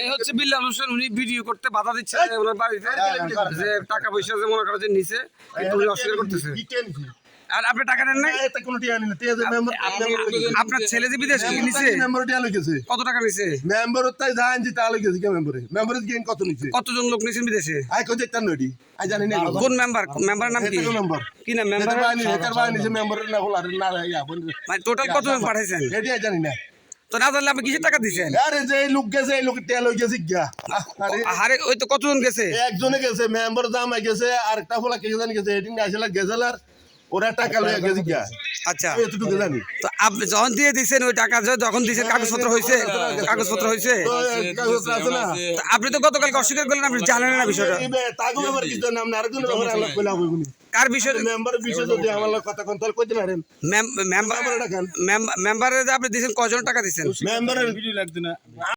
এই হচ্ছে বিল্লাল হোসেন উনি ভিডিও করতে বাধা দিচ্ছে ওনার বাড়িতে। যে টাকা পয়সা যে মনে করা যে নিচে কিন্তু উনি অস্বীকার করতেছে। আর আপনি টাকা নেন নাই? আপনার ছেলে যে বিদেশ নিছে কত টাকা নিছে? মেম্বার তাই জান যে তাহলে গেছে কে মেম্বারে মেম্বারে গেন কত নিছে? কতজন লোক নিছেন বিদেশে? আই কো দেখতাম নডি আই জানি না কোন মেম্বার মেম্বার নাম কি? মেম্বার কি নাম মেম্বার মেম্বার বাহিনী হেকার বাহিনী যে মেম্বার না হল আর না ইয়া মানে টোটাল কতজন পাঠাইছেন? জানি না। তো না জানলে আপনি কিসের টাকা দিচ্ছেন আরে যে লোক গেছে এই লোক তেল হয়ে গেছে গিয়া আরে আরে ওই তো কতজন গেছে? একজনে গেছে মেম্বার জামাই গেছে আর একটা ফলা কে গেছে এদিন আসলে গেছেলার ওরা টাকা লয়ে গেছে গিয়া আচ্ছা। এতটুকু জানি। তো আপনি যখন দিয়ে দিচ্ছেন ওই টাকা যখন দিচ্ছেন কাগজপত্র হয়েছে কাগজপত্র হয়েছে না? আপনি তো গতকালকে অস্বীকার করলেন আপনি জানেন না বিষয়টা। তাগো ব্যাপার কিছু নাম না আরেকজনের ব্যাপারে আলাপ কইলা হবে উনি। কার বিষয় মেম্বার বিষয় যদি আমার কথা কোন তাহলে কইতে পারেন মেম্বার মেম্বারে ডাকেন। মেম্বারে যে আপনি দিচ্ছেন কজন টাকা দিচ্ছেন মেম্বারের